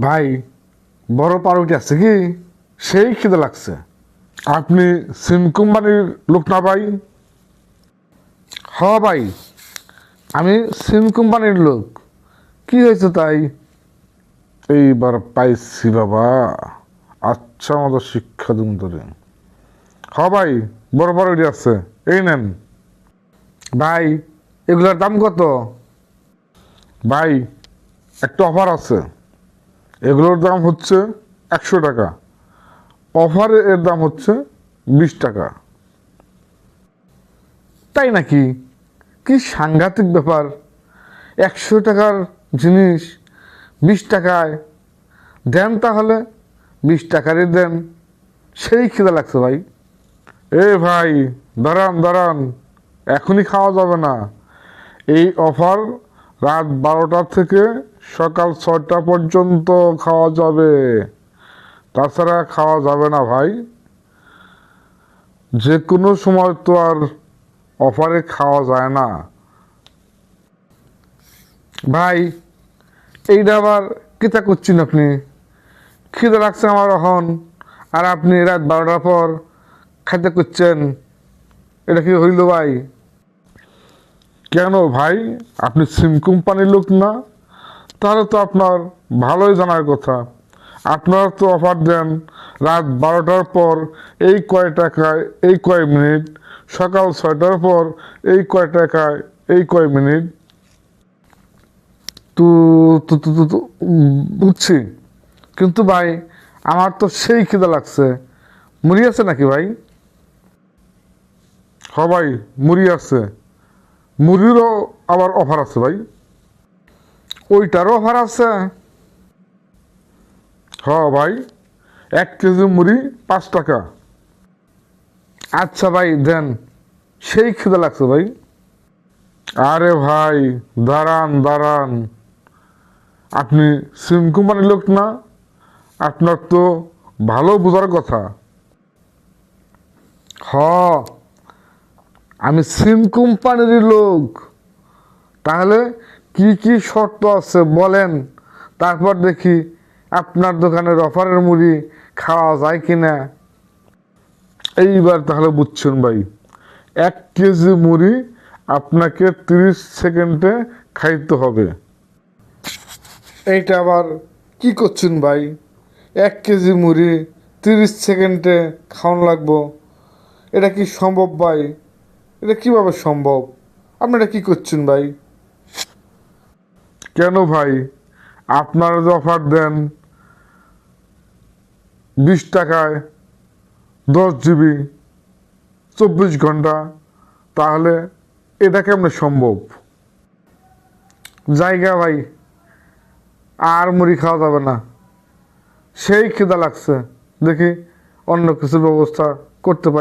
ভাই, বড় পাউরুটি আছে কি? সেই খিদে লাগছে। আপনি সিম কোম্পানির লোক না ভাই? হ ভাই, আমি সিম কোম্পানির লোক। কি হয়েছে তাই? এইবার পাইছি বাবা। আচ্ছা মতো শিক্ষা দিন তোরে। হ ভাই, বড় পাউরুটি আছে। এই নেন। ভাই, এগুলোর দাম কত? ভাই, একটা অফার আছে। এগুলোর দাম হচ্ছে একশো টাকা। অফারে এর দাম হচ্ছে বিশ টাকা। তাই নাকি? কি সাংঘাতিক ব্যাপার। একশো টাকার জিনিস বিশ টাকায়। দেন তাহলে? বিশ টাকারই দেন। সেই খিদে লাগছে ভাই। এ ভাই, দাঁড়ান দাঁড়ান। এখনই খাওয়া যাবে না। এই অফার রাত বারোটা থেকে সকাল ছয়টা পর্যন্ত খাওয়া যাবে। তাছাড়া খাওয়া যাবে না ভাই। যে কোনো সময় তো আর অফারে খাওয়া যায় না। ভাই এইটা আবার কিতা করছেন আপনি? খিদে লাগছে আমার এখন। আর আপনি রাত বারোটার পর খাইতে করছেন। এটা কি হইল ভাই? কেন ভাই? আপনি সিম কোম্পানির লোক না? তাহলে তো আপনার ভালোই জানার কথা। আপনারা তো অফার দেন রাত বারোটার পর এই কয় টাকায় এই কয় মিনিট, সকাল ছয়টার পর এই কয় টাকায় এই কয় মিনিট। তো তো তো, তো- বুঝছি। কিন্তু ভাই, আমার তো সেই খিদে লাগছে। মুড়ি আছে নাকি ভাই? হ ভাই, মুড়ি আছে। মুড়িরও আবার অফার আছে ভাই। ওইটারও অফার আছে। হ ভাই, এক কেজি মুড়ি পাঁচ টাকা। আচ্ছা ভাই, দেন। সেই খিদে লাগছে ভাই। আরে ভাই, দাঁড়ান দাঁড়ান। আপনি সিম কোম্পানির লোক না, আপনার তো ভালো বোঝার কথা। হ। আমি সিম কোম্পানির লোক। তাহলে কি কি শর্ত আছে বলেন? তারপর দেখি আপনার দোকানের অফারের মুড়ি খাওয়া যায় কি না এইবার তাহলে বুঝছেন ভাই, এক কেজি মুড়ি আপনাকে তিরিশ সেকেন্ডে খাইতে হবে। এইটা আবার কি করছেন ভাই? এক কেজি মুড়ি তিরিশ সেকেন্ডে খাওয়ান লাগবো। এটা কি সম্ভব ভাই? এটা কীভাবে সম্ভব? আপনি এটা কি করছেন ভাই? কেন ভাই? আপনারা যে অফার দেন বিশ টাকায় দশ জিবি চব্বিশ ঘণ্টা, তাহলে এটা কেমনে সম্ভব? জায়গা ভাই, আর মুড়ি খাওয়া যাবে না। সেই খিদা লাগছে। দেখি অন্য কিছুর ব্যবস্থা করতে পারি।